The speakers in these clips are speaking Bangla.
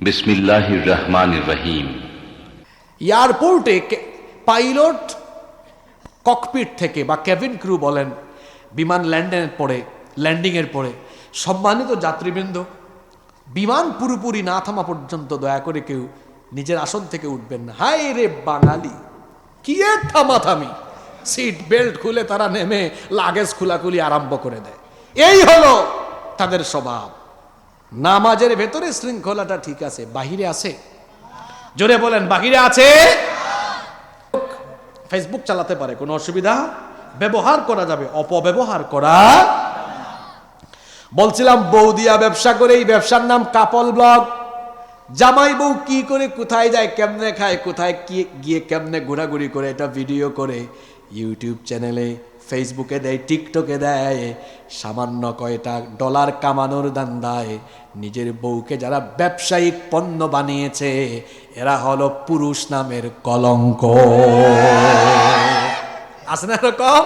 বিসমিল্লাহির রহমানির রহিম। এয়ারপোর্টে পাইলট ককপিট থেকে বা কেবিন ক্রু বলেন, বিমান ল্যান্ডের পরে ল্যান্ডিংয়ের পরে, সম্মানিত যাত্রীবৃন্দ, বিমান পুরোপুরি না থামা পর্যন্ত দয়া করে কেউ নিজের আসন থেকে উঠবেন না। হায় রে বাঙালি, কি এর থামাথামি? সিট বেল্ট খুলে তারা নেমে লাগেজ খোলাখুলি আরম্ভ করে দেয়। এই হলো তাদের স্বভাব। নামাজের ভেতরে শৃঙ্খলাটা ঠিক আছে, বাহিরে আছে? জোরে বলেন, বাহিরে আছে? ফেসবুক চালাতে পারে, কোনো অসুবিধা? ব্যবহার করা যাবে, অপব্যবহার করা বলছিলাম বৌদিয়া ব্যবসা করে, এই ব্যবসার নাম কাপল ব্লগ। জামাই বউ কি করে, কোথায় যায়, কেমনে খায়, কোথায় কি গিয়ে কেমনে ঘোরাঘুরি করে, এটা ভিডিও করে ইউটিউব চ্যানেলে ফেসবুকে দেয় টিকটকে দেয়, সামান্য কয়টা ডলার কামানোর দান্দায় নিজের বউকে যারা ব্যবসায়িক পণ্য বানিয়েছে, এরা হলো পুরুষ নামের কলঙ্ক। আছে না এরকম?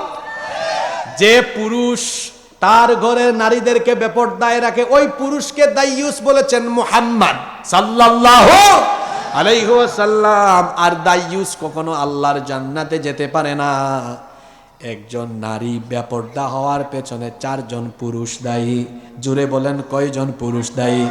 যে পুরুষ তার ঘরের নারীদেরকে বেপরদায় রাখে, ওই পুরুষকে দাইয়ুস বলেছেন মুহাম্মদ সাল্লাল্লাহু আলাইহি ওয়াসাল্লাম। আর দাইয়ুস কখনো আল্লাহর জান্নাতে যেতে পারে না। একজন নারী ব্যাপরদা হওয়ার পেছনে চারজন পুরুষ দায়ী। জুড়ে বলেন কয়জন পুরুষ দায়ী?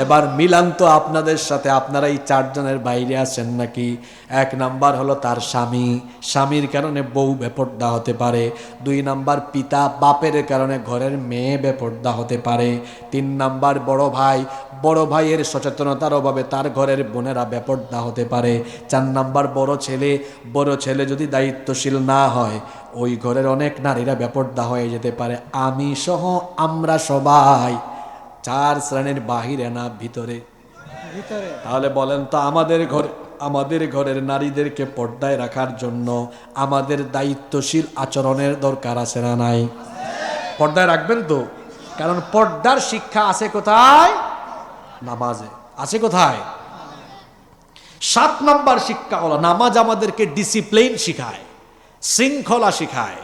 এবার মিলান তো আপনাদের সাথে আপনারা এই চারজনের বাইরে আছেন নাকি? এক নাম্বার হলো তার স্বামী। স্বামীর কারণে বউ বেপর্দা হতে পারে। দুই নাম্বার পিতা বাপের কারণে ঘরের মেয়ে বেপর্দা হতে পারে। তিন নাম্বার বড় ভাই। বড় ভাইয়ের সচেতনতার অভাবে তার ঘরের বোনেরা বেপর্দা হতে পারে। চার নাম্বার বড় ছেলে। বড় ছেলে যদি দায়িত্বশীল না হয়, ওই ঘরের অনেক নারীরা বেপর্দা হয়ে যেতে পারে। আমি সহ আমরা সবাই। চার শ্রেণির বাহিরে না ভিতরে। তাহলে বলেন তো আমাদের ঘর আমাদের ঘরের নারীদেরকে পর্দায় রাখার জন্য আমাদের দায়িত্বশীল আচরণের দরকার আছে না নাই? পর্দায় রাখবেন তো। কারণ পর্দার শিক্ষা আছে কোথায়? নামাজে। আছে কোথায়? সাত নম্বর শিক্ষা হলো নামাজ আমাদেরকে ডিসিপ্লিন শিখায় শৃঙ্খলা শিখায়।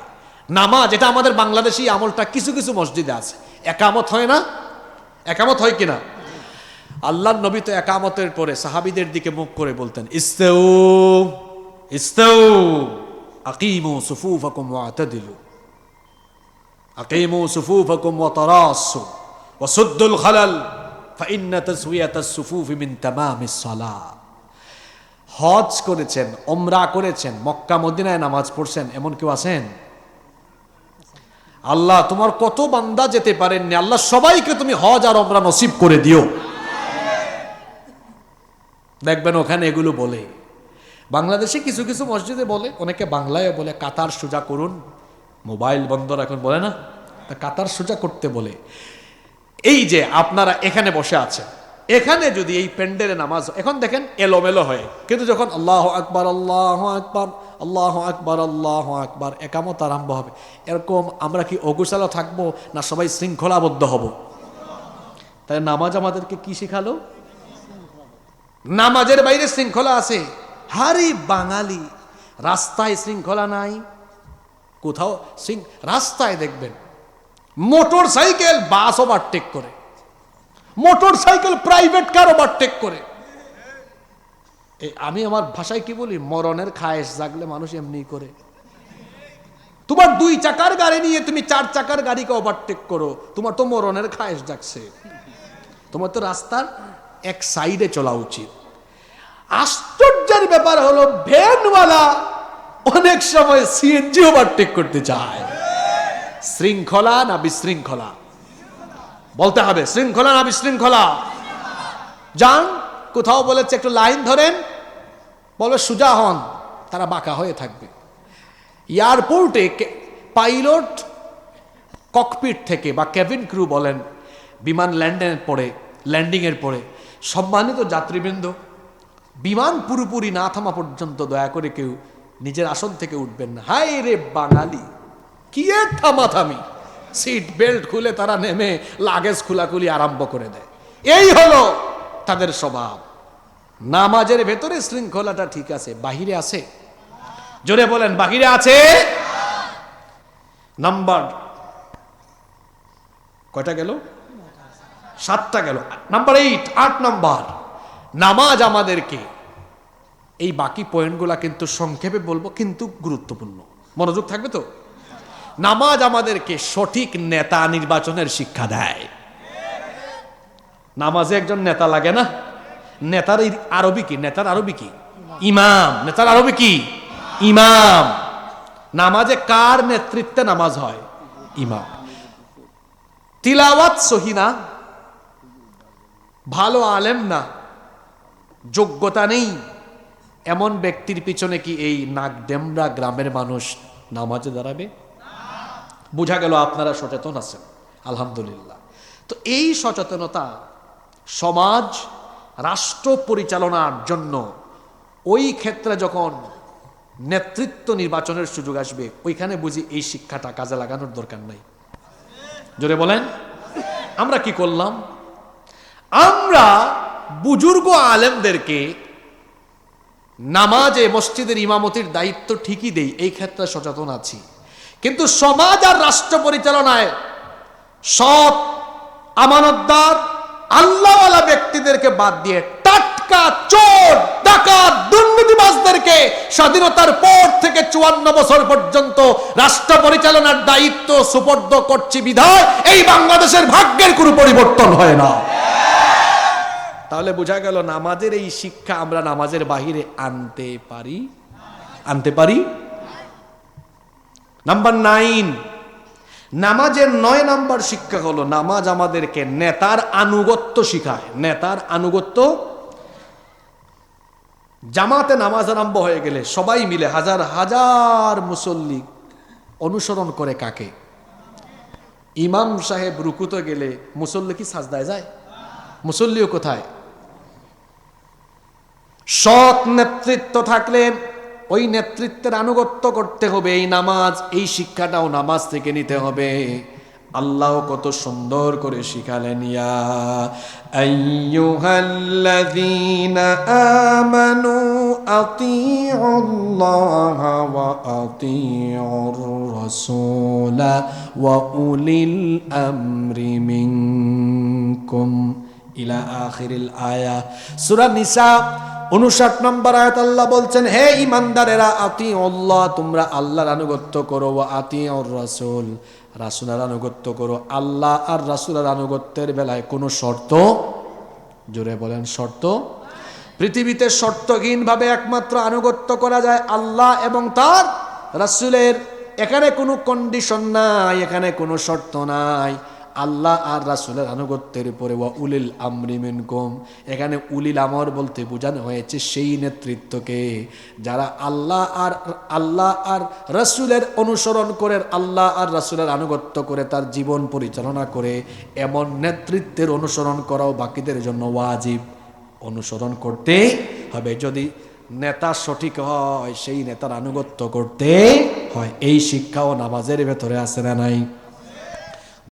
নামাজ এটা আমাদের বাংলাদেশি আমলটা কিছু কিছু মসজিদে আছে। একামত হয় না? একামত হয় কিনা? আল্লাহ নবী তো একামতের পরে সাহাবিদের দিকে মুখ করে বলতেন, ইস্তেউ ইস্তেউ, আকিমু সুফুফাকুম ওয়াতাদিলু আকিমু সুফুফাকুম ওয়া তারাসু ওয়া খালাল ফাইন্না তাসওয়িয়াতাস সুফুফি মিন তামামিস সালাহ হজ করেছেন ওমরা করেছেন, মক্কা, মদিনায় নামাজ পড়ছেন, এমন কেউ আছেন? আল্লাহ, তোমার কত বান্দা যেতে পারেননি? আল্লাহ সবাইকে তুমি হজ আর ওমরা নসিব করে দিও। দেখবেন ওখানে এগুলো বলে। বাংলাদেশে কিছু কিছু মসজিদে বলে, অনেকে বাংলায় বলে, কাতার সোজা করুন। মোবাইল বন্ধ রাখুন বলে না তা কাতার সোজা করতে বলে। এই যে আপনারা এখানে বসে আছেন এখানে যদি এই প্যান্ডেলে নামাজ এখন দেখেন এলোমেলো হয়। কিন্তু যখন আল্লাহ আকবার আল্লাহ আকবার আল্লাহ আকবার আল্লাহ আকবার, একামত আরম্ভ হবে। এরকম আমরা কি অগুসালো থাকব না সবাই শৃঙ্খলাবদ্ধ হব? তাই নামাজ আমাদেরকে কি শিখালো? নামাজের বাইরে শৃঙ্খলা আছে। হারি বাঙালি, রাস্তায় শৃঙ্খলা নাই। কোথাও রাস্তায় দেখবেন মোটর সাইকেল বাস ওভারটেক করে। Motor cycle private car. Overtake করে আমি আমার ভাষায় কি বলি? মরণের খায়েশ জাগলে মানুষ এমনি করে। তোমার দুই চাকার গাড়ি নিয়ে তুমি চার চাকার গাড়িকে ওভারটেক করো, তোমার তো মরণের খায়েশ জাগছে। তোমার তো রাস্তার এক সাইডে চলা উচিত। আশ্চর্যের ব্যাপার হলো, ভ্যানওয়ালা অনেক সময় সিএনজি ওভারটেক করতে চায় শৃঙ্খলা না বিশৃঙ্খলা? বলতে হবে, শৃঙ্খলা না বিশৃঙ্খলা? যান, কোথাও বলেছে একটু লাইন ধরেন। বলবে সুজা হন, তারা বাঁকা হয়ে থাকবে। এয়ারপোর্টে পাইলট ককপিট থেকে বা কেবিন ক্রু বলেন, বিমান ল্যান্ডের পরে, ল্যান্ডিংয়ের পরে, সম্মানিত যাত্রীবৃন্দ, বিমান পুরোপুরি না থামা পর্যন্ত দয়া করে কেউ নিজের আসন থেকে উঠবেন না। হায় রে বাঙালি, কি এর থামাথামি? সিট বেল্ট খুলে তারা নেমে লাগেজ খোলাখুলি আরম্ভ করে দেয়। এই হলো তাদের স্বভাব। নামাজের ভেতরে শৃঙ্খলাটা ঠিক আছে, বাহিরে আছে? জোরে বলেন, বাহিরে আছে? নাম্বার কয়টা গেল? সাতটা গেল। নাম্বার এইট, আট নাম্বার। নামাজ আমাদেরকে এই বাকি পয়েন্টগুলা কিন্তু সংক্ষেপে বলব, কিন্তু গুরুত্বপূর্ণ। মনোযোগ থাকবে তো? নামাজ আমাদেরকে সঠিক নেতা নির্বাচনের শিক্ষা দেয়। নামাজে একজন নেতা লাগে না? নেতার আরবি কি? নেতার আরবি কি? ইমাম। নেতার আরবি কি? ইমাম। নামাজে কার নেতৃত্বে নামাজ হয়? ইমাম। তিলাওয়াত সহিনা ভালো আলেম না? যোগ্যতা নেই? এমন ব্যক্তির পিছনে কি এই নাগডেমরা গ্রামের মানুষ নামাজে দাঁড়াবে? বোঝা গেল আপনারা সচেতন আছেন। আলহামদুলিল্লাহ। তো এই সচেতনতা সমাজ, রাষ্ট্র পরিচালনার জন্য ওই ক্ষেত্রে যখন নেতৃত্ব নির্বাচনের সুযোগ আসবে, ওইখানে বুঝি এই শিক্ষাটা কাজে লাগানোর দরকার নাই। জোরে বলেন, আমরা কি করলাম? আমরা বুজুর্গ আলেমদেরকে নামাজে মসজিদের ইমামতির দায়িত্ব ঠিকই দেই, এই ক্ষেত্রে সচেতন আছি। কিন্তু সমাজ আর রাষ্ট্র পরিচালনায় সৎ, আমানতদার, আল্লাহওয়ালা ব্যক্তিদেরকে বাদ দিয়ে টাটকা, চোর, ডাকাত, দুর্নীতিবাজদেরকে স্বাধীনতার পর থেকে চুয়ান্ন বছর পর্যন্ত রাষ্ট্র পরিচালনার দায়িত্ব সুপর্দ করছি বিধায়, এই বাংলাদেশের ভাগ্যের কোনো পরিবর্তন হয় না। তাহলে বোঝা গেল, নামাজের এই শিক্ষা আমরা নামাজের বাহিরে আনতে পারি? আনতে পারি? নাম্বার নাইন নামাজের নয় নাম্বার শিক্ষা হলো নামাজ আমাদেরকে নেতার আনুগত্য শিখায়। নেতার আনুগত্য জামাতে নামাজ আরম্ভ হয়ে গেলে সবাই মিলে হাজার হাজার মুসল্লি অনুসরণ করে কাকে? ইমাম সাহেব রুকুতে গেলে মুসল্লি কি সাজদায় যায়? মুসল্লিও কোথায়? সৎ নেতৃত্ব থাকলে ওই নেতৃত্বের আনুগত্য করতে হবে, এই নামাজ, এই শিক্ষাটাও নামাজ থেকে নিতে হবে। আল্লাহ কত সুন্দর করে শিখালেন, ইয়া আমানু ওয়া উলিল ইলা আখিরিল আয়া। সূরা নিসা উনষাট নম্বর আয়াত আল্লাহ বলছেন, হে ইমানদারেরা আতি আল্লাহ তোমরা আল্লাহর আনুগত্য করো ও আতি রাসুল। রাসুলের আনুগত্য করো। আল্লাহ আর রাসুলের আনুগত্যের বেলায় কোনো শর্ত? জোরে বলেন, শর্ত? পৃথিবীতে শর্তহীন ভাবে একমাত্র আনুগত্য করা যায় আল্লাহ এবং তার রাসুলের। এখানে কোনো কন্ডিশন নাই, এখানে কোনো শর্ত নাই। আল্লাহ আর রাসুলের আনুগত্যের উপরে ওয়া উলিল আমরি মিনকুম। এখানে উলিল আমর বলতে বোঝানো হয়েছে সেই নেতৃত্বকে যারা আল্লাহ আর আল্লাহ আর রাসুলের অনুসরণ করে, আল্লাহ আর রাসুলের আনুগত্য করে তার জীবন পরিচালনা করে, এমন নেতৃত্বের অনুসরণ করাও বাকিদের জন্য ওয়াজিব। অনুসরণ করতে হবে। যদি নেতা সঠিক হয়, সেই নেতার আনুগত্য করতে হয়। এই শিক্ষাও নামাজের ভেতরে আছে না নাই?